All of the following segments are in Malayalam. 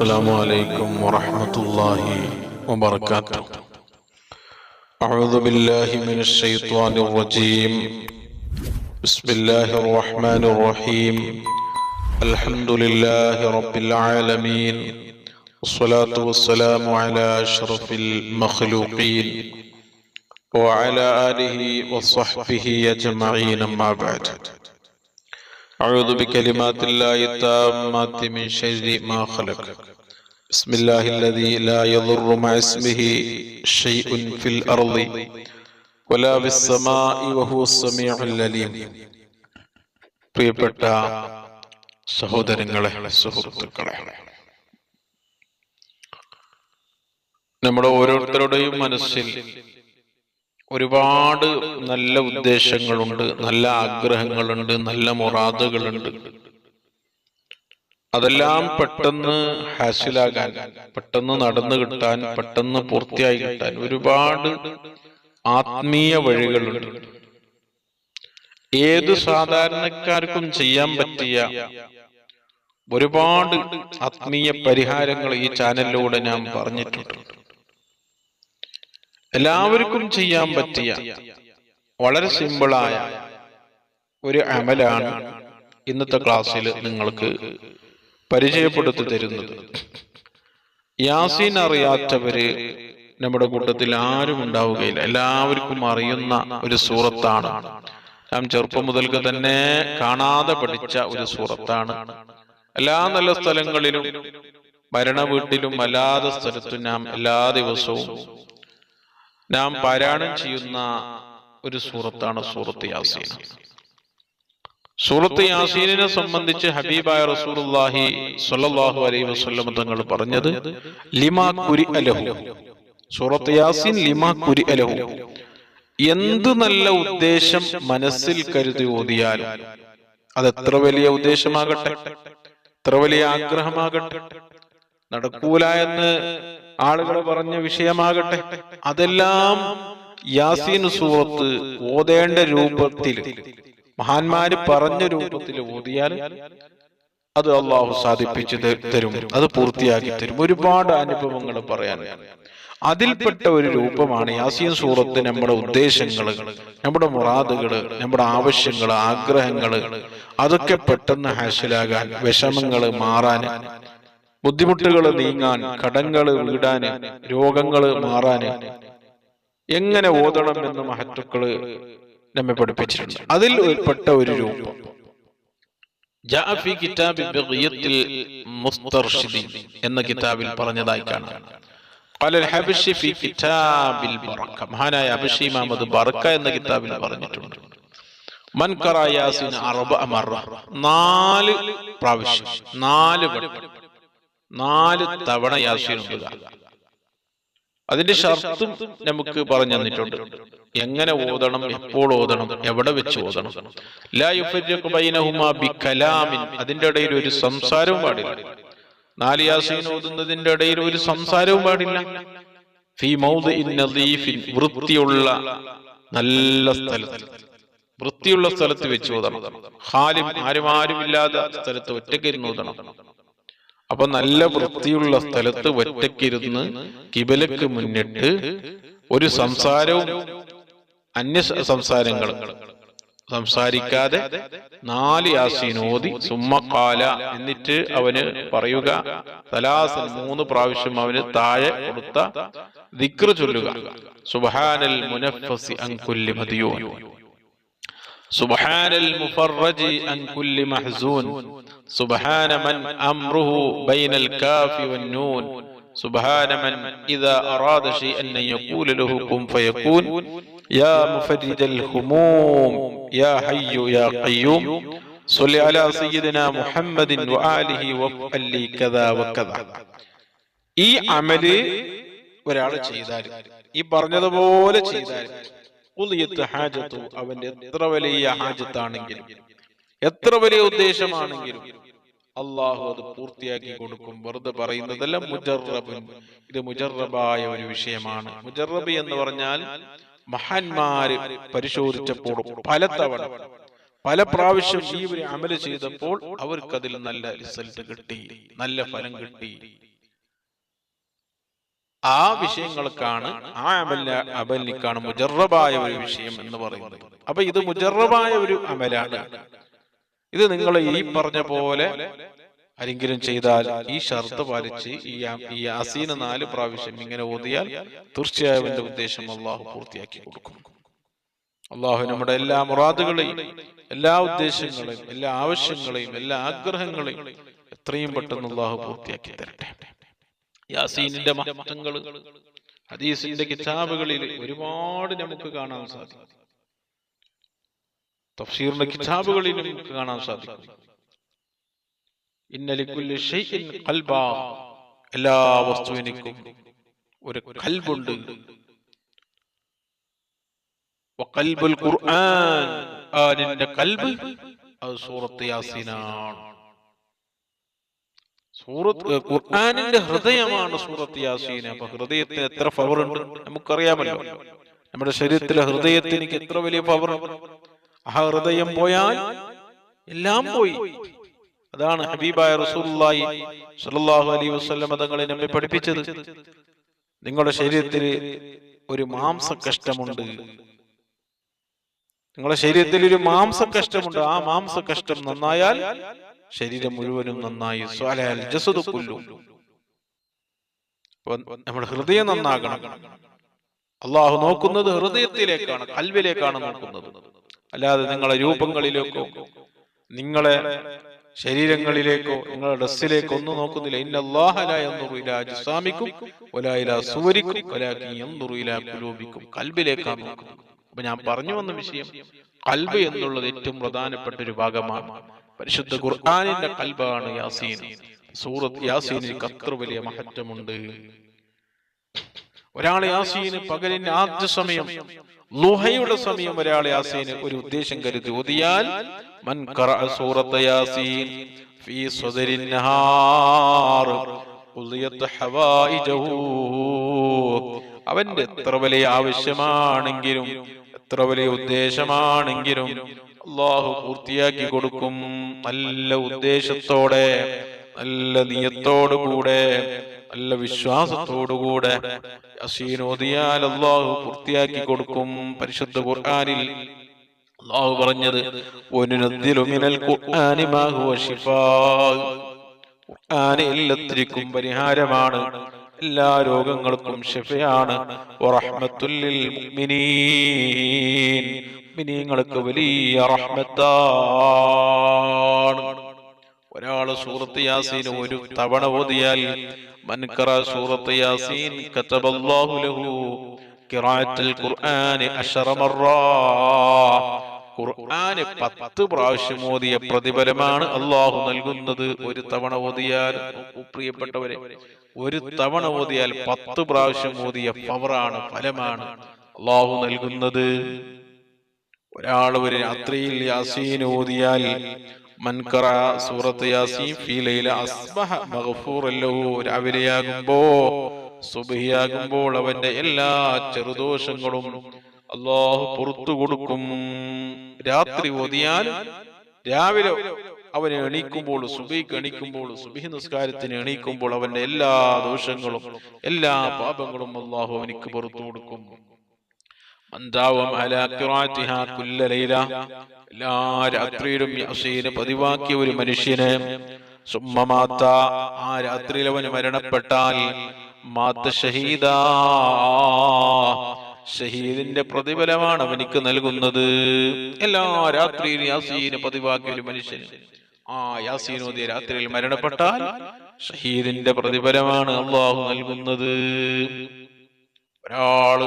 السلام عليكم ورحمة الله وبركاته. أعوذ بالله من الشيطان الرجيم. بسم الله الرحمن الرحيم. الحمد لله رب العالمين. والصلاة والسلام على أشرف المخلوقين. وعلى آله وصحبه أجمعين أما بعد. أعوذ بكلمات الله التامات من شر ما خلق بسم الله الذي لا يضر مع اسمه شيء في الأرض ولا في السماء وهو السميع العليم പ്രിയപ്പെട്ട സഹോദരങ്ങളെ സുഹൃത്തുക്കളെ നമ്മുടെ ഓരോരുത്തരുടെയും മനസ്സിൽ ഒരുപാട് നല്ല ഉദ്ദേശങ്ങളുണ്ട് നല്ല ആഗ്രഹങ്ങളുണ്ട് നല്ല മുറാദുകളുണ്ട്. അതെല്ലാം പെട്ടെന്ന് ഹാസിലാകാൻ പെട്ടെന്ന് നടന്നു കിട്ടാൻ പെട്ടെന്ന് പൂർത്തിയായി കിട്ടാൻ ഒരുപാട് ആത്മീയ വഴികളുണ്ട്. ഏത് സാധാരണക്കാർക്കും ചെയ്യാൻ പറ്റിയ ഒരുപാട് ആത്മീയ പരിഹാരങ്ങൾ ഈ ചാനലിലൂടെ ഞാൻ പറഞ്ഞിട്ടുണ്ട്. എല്ലാവർക്കും ചെയ്യാൻ പറ്റിയ വളരെ സിമ്പിളായ ഒരു അമലാണ് ഇന്നത്തെ ക്ലാസ്സിൽ നിങ്ങൾക്ക് പരിചയപ്പെടുത്തി തരുന്നത്. യാസീൻ അറിയാത്തവര് നമ്മുടെ കൂട്ടത്തിൽ ആരും ഉണ്ടാവുകയില്ല. എല്ലാവർക്കും അറിയുന്ന ഒരു സൂറത്താണ്. നാം ചെറുപ്പം മുതൽക്ക് തന്നെ കാണാതെ പഠിച്ച ഒരു സൂറത്താണ്. എല്ലാ നല്ല സ്ഥലങ്ങളിലും ഭരണ വീട്ടിലും അല്ലാതെ സ്ഥലത്തും നാം എല്ലാ ദിവസവും നാം പാരായണം ചെയ്യുന്ന ഒരു സൂറത്താണ് സൂറത്ത് യാസീൻ. സൂറത്ത് യാസീനെ സംബന്ധിച്ച് ഹബീബായ റസൂലുള്ളാഹി സ്വല്ലല്ലാഹു അലൈഹി വസല്ലം തങ്ങൾ പറഞ്ഞത് ലിമാ കുരി അലഹു. സൂറത്ത് യാസീൻ ലിമാ കുരി അലഹു. എന്ത് നല്ല ഉദ്ദേശം മനസ്സിൽ കരുതി ഓതിയാൽ അത് എത്ര വലിയ ഉദ്ദേശമാകട്ടെ. എത്ര വലിയ ആഗ്രഹമാകട്ടെ. നടക്കൂല എന്ന് ആളുകൾ പറഞ്ഞ വിഷയമാകട്ടെ. അതെല്ലാം യാസീൻ സൂറത്ത് ഓതേണ്ട രൂപത്തിൽ മഹാന്മാര് പറഞ്ഞ രൂപത്തിൽ ഓതിയാൽ അത് അള്ളാഹു സാധിപ്പിച്ചു തരും. അത് പൂർത്തിയാക്കി തരും. ഒരുപാട് അനുഭവങ്ങൾ പറയാൻ അതിൽപ്പെട്ട ഒരു രൂപമാണ് യാസീൻ സൂറത്ത് നമ്മുടെ ഉദ്ദേശങ്ങൾ നമ്മുടെ മുറാദുകൾ നമ്മുടെ ആവശ്യങ്ങൾ ആഗ്രഹങ്ങൾ അതൊക്കെ പെട്ടെന്ന് ഹാസിലാകാൻ വിഷമങ്ങൾ മാറാൻ ബുദ്ധിമുട്ടുകൾ നീങ്ങാൻ കടങ്ങൾ വീടാന് രോഗങ്ങൾ മാറാന് എങ്ങനെ ഓതണം എന്ന് മഹത്തുക്കൾ നമ്മെ പഠിപ്പിച്ചിട്ടുണ്ട്. അതിൽ ഉൾപ്പെട്ട ഒരു രൂപം. എന്ന കിതാബിൽ പറഞ്ഞതായി കാണാം. മഹാനായ അബഷി മുഹമ്മദ് ബർക്ക എന്ന കിതാബിൽ പറഞ്ഞിട്ടുണ്ട്. നാല് പ്രാവശ്യം. നാല് വട്ടം. നാല് തവണ യാസീൻ ഓതുക അതിന്റെ ഷർത്തും നമുക്ക് പറഞ്ഞു തന്നിട്ടുണ്ട്. എങ്ങനെ ഓതണം എപ്പോൾ ഓതണം എവിടെ വെച്ച് ഓതണം. അതിന്റെ ഇടയിൽ ഒരു സംസാരവും പാടില്ല. നാല് യാസീൻ ഓതുന്നതിന്റെ ഇടയിൽ ഒരു സംസാരവും പാടില്ല. ഫീ വൃത്തിയുള്ള നല്ല സ്ഥലത്ത് വൃത്തിയുള്ള സ്ഥലത്ത് വെച്ച് ഓതണം. ഹാലിം ആരും ആരും ഇല്ലാത്ത സ്ഥലത്ത് ഒറ്റക്കിരുന്ന് ഓതണം. അപ്പൊ നല്ല വൃത്തിയുള്ള സ്ഥലത്ത് ഒറ്റക്കിരുന്ന് കിബലക്ക് മുന്നിട്ട് ഒരു സംസാരവും അന്യ സംസാരങ്ങളും. സംസാരിക്കാതെ നാല് യാസിനോദി സുമ്മക്കാല എന്നിട്ട് അവന് പറയുക തലാസൻ മൂന്ന് പ്രാവശ്യം അവന് താഴെ കൊടുത്ത ദിക്ര ചൊല്ലുക. സുബഹാനൽ മുനഫസി അങ്കുല്ലി മതിയോ സുബഹാനൽ മുഫറജി അങ്കുല്ലി മഹസൂൻ. سبحان من أمره بين الكاف والنون سبحان من إذا أراد شيئا أن يقول له كن فيكون يا مفرج الهموم يا حي يا قيوم صل على سيدنا محمد وآله وافعل لي كذا وكذا ഈ അമല് ഒരാൾ ചെയ്താൽ ഈ പറഞ്ഞതുപോലെ ചെയ്താൽ ഹാജത്തു അവന്റെ എത്ര വലിയ ഹാജത്താണെങ്കിലും എത്ര വലിയ ഉദ്ദേശമാണെങ്കിലും അള്ളാഹു അത് പൂർത്തിയാക്കി കൊടുക്കും. വെറുതെ പറയുന്നതല്ല മുജറബുൻ ഇത് മുജറബായ ഒരു വിഷയമാണ്. മുജറബ് എന്ന് പറഞ്ഞാൽ മഹാന്മാര് പരിശോധിച്ചപ്പോൾ പലതവണ പല പ്രാവശ്യം ഈ ഒരു അമൽ ചെയ്തപ്പോൾ അവർക്കതിൽ നല്ല റിസൾട്ട് കിട്ടി നല്ല ഫലം കിട്ടി. ആ വിഷയങ്ങൾക്കാണ് ആ അമല അമലിക്കാണ് മുജറബായ ഒരു വിഷയം എന്ന് പറയുന്നത്. അപ്പൊ ഇത് മുജറബായ ഒരു അമലാണ്. ഇത് നിങ്ങൾ ഈ പറഞ്ഞ പോലെ ആരെങ്കിലും ചെയ്താൽ ഈ ഷർത്ത് പാലിച്ച് ഈ അസീന നാല് പ്രാവശ്യം ഇങ്ങനെ ഓതിയാൽ തീർച്ചയായും എന്റെ ഉദ്ദേശം അള്ളാഹു പൂർത്തിയാക്കി കൊടുക്കും. അള്ളാഹു നമ്മുടെ എല്ലാ മുറാദുകളെയും എല്ലാ ഉദ്ദേശങ്ങളെയും എല്ലാ ആവശ്യങ്ങളെയും എല്ലാ ആഗ്രഹങ്ങളെയും എത്രയും പെട്ടെന്ന് അള്ളാഹു പൂർത്തിയാക്കി തരട്ടെ. യാസീനിന്റെ മഹത്വങ്ങൾ ഹദീസിന്റെ കിതാബുകളിൽ ഒരുപാട് നമുക്ക് കാണാൻ സാധിക്കും. തഫ്സീറിന്റെ കിതാബുകളിൽ നമുക്ക് കാണാൻ സാധിക്കും. ഇന്നലിക്കുല്ലി ഷൈഇൻ ഖൽബാ എല്ലാ വസ്തുവിനും ഒരു കൽബുണ്ട്. വഖൽബുൽ ഖുർആൻ. ആനിന്റെ കൽബ്. അത് സൂറത്ത് യാസീനാണ്. സൂറത്ത് ഖുർആനിന്റെ ഹൃദയമാണ് സൂറത്ത് യാസീൻ. അപ്പൊ ഹൃദയത്തിന് എത്ര പവർ ഉണ്ട് നമുക്കറിയാമല്ലോ. നമ്മുടെ ശരീരത്തിലെ ഹൃദയത്തിന് എത്ര വലിയ പവർ ഹൃദയം പോയാൽ എല്ലാം പോയി. അതാണ് ഹബീബായ റസൂലുള്ളാഹി സ്വല്ലല്ലാഹു അലൈഹി വസല്ലം തങ്ങളെ നമ്മെ പഠിപ്പിച്ചത്. നിങ്ങളുടെ ശരീരത്തിൽ ഒരു മാംസ കഷ്ടമുണ്ട് നിങ്ങളുടെ ശരീരത്തിൽ ഒരു മാംസ കഷ്ടമുണ്ട് ആ മാംസ കഷ്ടം നന്നായാൽ ശരീരം മുഴുവനും നന്നായി. നമ്മുടെ ഹൃദയം നന്നാകണം. അള്ളാഹു നോക്കുന്നത് ഹൃദയത്തിലേക്കാണ് കൽവിലേക്കാണ് നോക്കുന്നത്. അല്ലാതെ നിങ്ങളെ രൂപങ്ങളിലേക്കോ നിങ്ങളെ ശരീരങ്ങളിലേക്കോ നിങ്ങളുടെ ഡ്രസ്സിലേക്കോ ഒന്നും നോക്കുന്നില്ല. ഇന്ന അള്ളാഹലാസ്വാമിക്കും സുവരിക്കും കുലൂബിക്കും കൽബിലേക്കാണ് അപ്പൊ ഞാൻ പറഞ്ഞു വന്ന വിഷയം കൽബ് എന്നുള്ളത് ഏറ്റവും പ്രധാനപ്പെട്ട ഒരു ഭാഗമാണ്. പരിശുദ്ധ ഖുർആാനിന്റെ കൽബാണ് യാസീൻ. സൂറത്ത് യാസീനിൽ അത്ര വലിയ മഹത്വമുണ്ട്. ഒരാൾ യാസീന് പകലിന്റെ ആദ്യ സമയം ലുഹയുടെ സമയം ഒരാൾ യാസീന് ഒരു ഉദ്ദേശം കരുതി. ഓതിയാൽ മൻ സൂറത്ത യാസീൻ ഫീ സദരിൻ നഹാർ. അവന്റെ എത്ര വലിയ ആവശ്യമാണെങ്കിലും എത്ര വലിയ ഉദ്ദേശമാണെങ്കിലും അള്ളാഹു പൂർത്തിയാക്കി കൊടുക്കും. നല്ല ഉദ്ദേശത്തോടെ നല്ല നിയത്തോടു കൂടെ നല്ല വിശ്വാസത്തോടുകൂടെ യസീൻ ഓതിയാൽ അള്ളാഹു പൂർത്തിയാക്കി കൊടുക്കും പരിശുദ്ധ ഖുർആനിൽ. അള്ളാഹു പറഞ്ഞത് എല്ലാത്തിരിക്കും മിനൽ ഖുർആനി മാ ഹുവ ശിഫാ" ഖുർആന് എല്ലാത്തിനും പരിഹാരമാണ് എല്ലാ രോഗങ്ങൾക്കും ശിഫയാണ്. മിനിങ്ങൾക്ക് വലിയ ഒരാൾ സൂറത്ത് യാസീന് ഒരു തവണ ഓതിയാൽ മൻകറ സൂറത്ത് യാസീൻ കതബല്ലാഹു ലഹു ഖിറാഅത്തുൽ ഖുർആനി അശറ മർറാ ഖുർആന് പത്ത് പ്രാവശ്യം ഓതിയ പ്രതിഫലമാണ് അള്ളാഹു നൽകുന്നത്. ഒരു തവണ ഓതിയാൽ പ്രിയപ്പെട്ടവരെ ഒരു തവണ ഓതിയാൽ പത്ത് പ്രാവശ്യം ഓതിയ പവറാണ് ഫലമാണ് അള്ളാഹു നൽകുന്നത്. ഒരാൾ ഒരു രാത്രിയിൽ യാസീൻ ഓതിയാൽ സൂറത്ത് യാസീൻ ഫീ ലൈല അസ്ബഹ രാവിലെയാകുമ്പോ സുബഹിയാകുമ്പോൾ അവന്റെ എല്ലാ ചെറുദോഷങ്ങളും അള്ളാഹു പുറത്തു കൊടുക്കും. രാത്രി ഓതിയാൽ രാവിലെ അവനെ എണീക്കുമ്പോൾ സുബിക്ക് എണീക്കുമ്പോൾ സുബി നിസ്കാരത്തിന് എണീക്കുമ്പോൾ അവന്റെ എല്ലാ ദോഷങ്ങളും എല്ലാ പാപങ്ങളും അള്ളാഹു അവനിക്ക് പുറത്തു കൊടുക്കും. എല്ലാ രാത്രിയിലും യാസീന് പതിവാക്കിയ ഒരു മനുഷ്യന് സുമ്മമാത്ത ആ രാത്രിയിൽ അവന് മരണപ്പെട്ടാൽ മാത്ത ഷഹീദ ഷഹീദിന്റെ പ്രതിഫലമാണ് അവനിക്ക് നൽകുന്നത്. എല്ലാ രാത്രിയിലും യാസീന് പതിവാക്കിയ ഒരു മനുഷ്യൻ ആ യാസീനോദിയ രാത്രിയിൽ മരണപ്പെട്ടാൽ ഷഹീദിന്റെ പ്രതിഫലമാണ് അള്ളാഹു നൽകുന്നത്. ഒരാൾ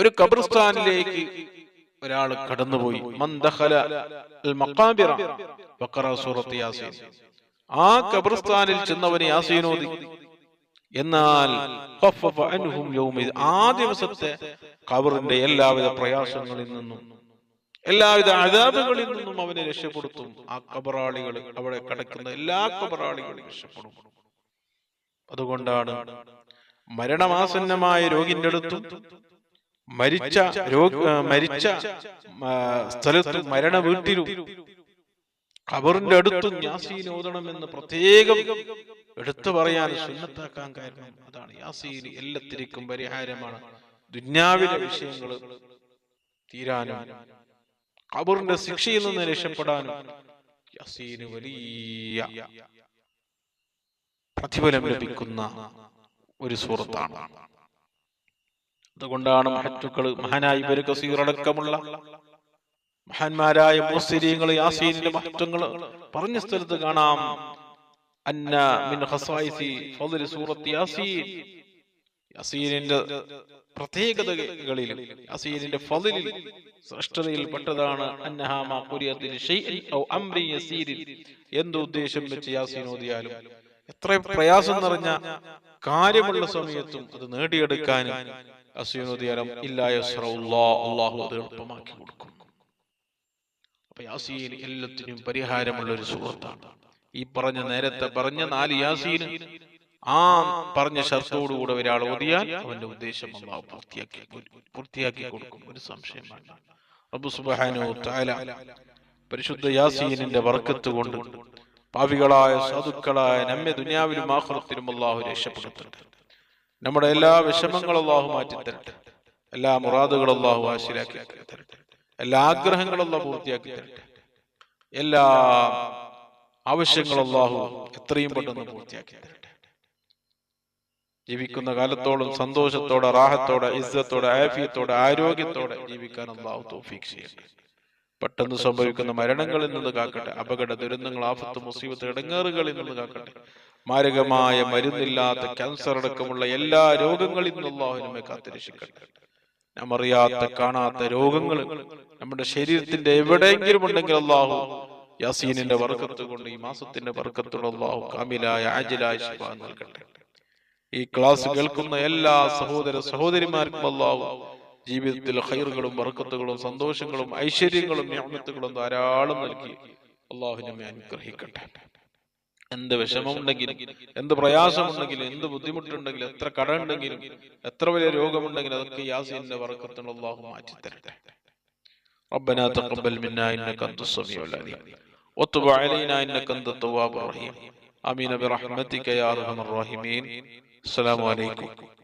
ഒരു ഖബർസ്ഥാനിലേക്ക് ഒരാൾ കടന്നുപോയി. ആ ഖബർസ്ഥാനിൽ ചെന്നവന് യാസീനോദി. എന്നാൽ ആ ദിവസത്തെ ഖബറിന്റെ എല്ലാവിധ പ്രയാസങ്ങളിൽ നിന്നും എല്ലാവിധ അതാബുകളിൽ നിന്നും അവനെ രക്ഷപ്പെടുത്തും. ആ കബറാളികൾ അവിടെ കിടക്കുന്ന എല്ലാ കബറാളികളും രക്ഷപ്പെടും. അതുകൊണ്ടാണ് മരണമാസന്നമായ രോഗിന്റെ അടുത്തും മരിച്ച രോഗ മരിച്ച സ്ഥലത്ത് മരണ വീട്ടിലും ഖബറിന്റെ അടുത്തും യാസീൻ ഓതണമെന്ന് പ്രത്യേകം എടുത്തു പറയാൻ സുന്നത്താക്കാൻ കാരണം അതാണ്. യാസീൻ എല്ലാത്തിരിക്കും പരിഹാരമാണ്. ദുന്യാവിലെ വിഷയങ്ങൾ തീരാനും ഖബറിന്റെ ശിക്ഷയിൽ നിന്ന് രക്ഷപ്പെടാനും യാസീന് വലിയ പ്രതിഫലം ലഭിക്കുന്ന ഒരു സൂറത്താണ് അതുകൊണ്ടാണ് മഹറ്റുക്കൾ മഹാനായി ഇവർ കസീറടക്കമുള്ള മഹാന്മാരായ മുസ്ലിങ്ങൾ യാസീനിലെ മഹത്വങ്ങൾ പറഞ്ഞ സ്ഥലത്ത് കാണാം. അന്ന മിൻ ഹസായിസി ഫദ്ലി സൂറത്ത് യാസീൻ. യാസീനിന്റെ പ്രത്യേകതകളിൽ യാസീനിന്റെ ഫദ്ലിൽ ശ്രേഷ്ഠതയിൽ പെട്ടതാണ്. അന്നഹാമ ഷൈഇൻ ഔ അംരി യസീരിൻ എന്ത് ഉദ്ദേശം വെച്ച് യാസീൻ ഓതിയാലും എത്ര പ്രയാസം നിറഞ്ഞ കാര്യമുള്ള സമയത്തും അത് നേടിയെടുക്കാനും അത് എളുപ്പമാക്കി കൊടുക്കും. അപ്പൊ യാസീൻ എല്ലാത്തിനും പരിഹാരമുള്ള ഒരു സുഹൃത്താണ്. ഈ പറഞ്ഞ നേരത്തെ പറഞ്ഞ നാല് യാസീൻ ആ പറഞ്ഞ ഷർത്തോടുകൂടെ ഒരാൾ ഓതിയാൽ അവന്റെ ഉദ്ദേശം അള്ളാഹു പൂർത്തിയാക്കി പൂർത്തിയാക്കി കൊടുക്കും. ഒരു സംശയമാണ് അബു റബ്ബു സുബ്ഹാനഹു തആല പരിശുദ്ധ യാസീനിന്റെ വർക്കത്ത് കൊണ്ട് പാവികളായ സാധുക്കളായ നമ്മെ ദുനിയാവിലും ആഖിറത്തിലും അള്ളാഹു രക്ഷപ്പെടുത്തട്ടെ നമ്മുടെ എല്ലാ വിഷമങ്ങളും അള്ളാഹു മാറ്റി തരട്ടെ. എല്ലാ മുറാദുകളും അള്ളാഹു ആശിലാക്കി തരട്ടെ. എല്ലാ ആഗ്രഹങ്ങളും അള്ളാഹു പൂർത്തിയാക്കി തരട്ടെ. എല്ലാ ആവശ്യങ്ങളും അള്ളാഹു എത്രയും പെട്ടെന്ന് പൂർത്തിയാക്കി തരട്ടെ. ജീവിക്കുന്ന കാലത്തോളം സന്തോഷത്തോടെ റാഹത്തോടെ ഇസ്സത്തോടെ ആഫിയത്തോടെ ആരോഗ്യത്തോടെ ജീവിക്കാൻ അള്ളാഹു തോഫീക്ക് ചെയ്യട്ടെ. പെട്ടെന്ന് സംഭവിക്കുന്ന മരണങ്ങളിൽ നിന്ന് കാക്കട്ടെ. അപകട ദുരന്തങ്ങൾ ആഫത്ത് മുസീബത്ത് ഇടങ്ങേറുകളിൽ നിന്ന് കാക്കട്ടെ. മാരകമായ മരുന്നില്ലാത്ത ക്യാൻസർ അടക്കമുള്ള എല്ലാ രോഗങ്ങളിൽ നിന്ന് നമ്മെ കാത്തിരക്ഷിക്കട്ടെ. നാം അറിയാത്ത കാണാത്ത രോഗങ്ങൾ നമ്മുടെ ശരീരത്തിന്റെ എവിടെയെങ്കിലും ഉണ്ടെങ്കിൽ അള്ളാഹു യാസീനിന്റെ വർക്കത്ത് കൊണ്ട് ഈ മാസത്തിന്റെ വർക്കത്തുള്ള അള്ളാഹു കാമിലായ ആജിലായ ശിഫ നൽകട്ടെ. ഈ ക്ലാസ് കേൾക്കുന്ന എല്ലാ സഹോദര സഹോദരിമാർക്കും അള്ളാഹു ജീവിതത്തിൽ ഹൈറുകളും വർക്കത്തുകളും സന്തോഷങ്ങളും ഐശ്വര്യങ്ങളും ഞാമത്തുകളും ധാരാളം നൽകി. അള്ളാഹു നമ്മെ അനുഗ്രഹിക്കട്ടെ. എന്ത് വിഷമമുണ്ടെങ്കിലും എന്ത് പ്രയാസമുണ്ടെങ്കിലും എന്ത് ബുദ്ധിമുട്ടുണ്ടെങ്കിലും എത്ര കട ഉണ്ടെങ്കിലും എത്ര വലിയ രോഗമുണ്ടെങ്കിലും അതൊക്കെ യാസീന്റെ വർക്കത്തുള്ള അള്ളാഹു മാറ്റി തരട്ടെ ربنا تقبل منا انك انت السميع العليم وتب علينا انك انت التواب الرحيم امين برحمتك يا ارحم الراحمين السلام عليكم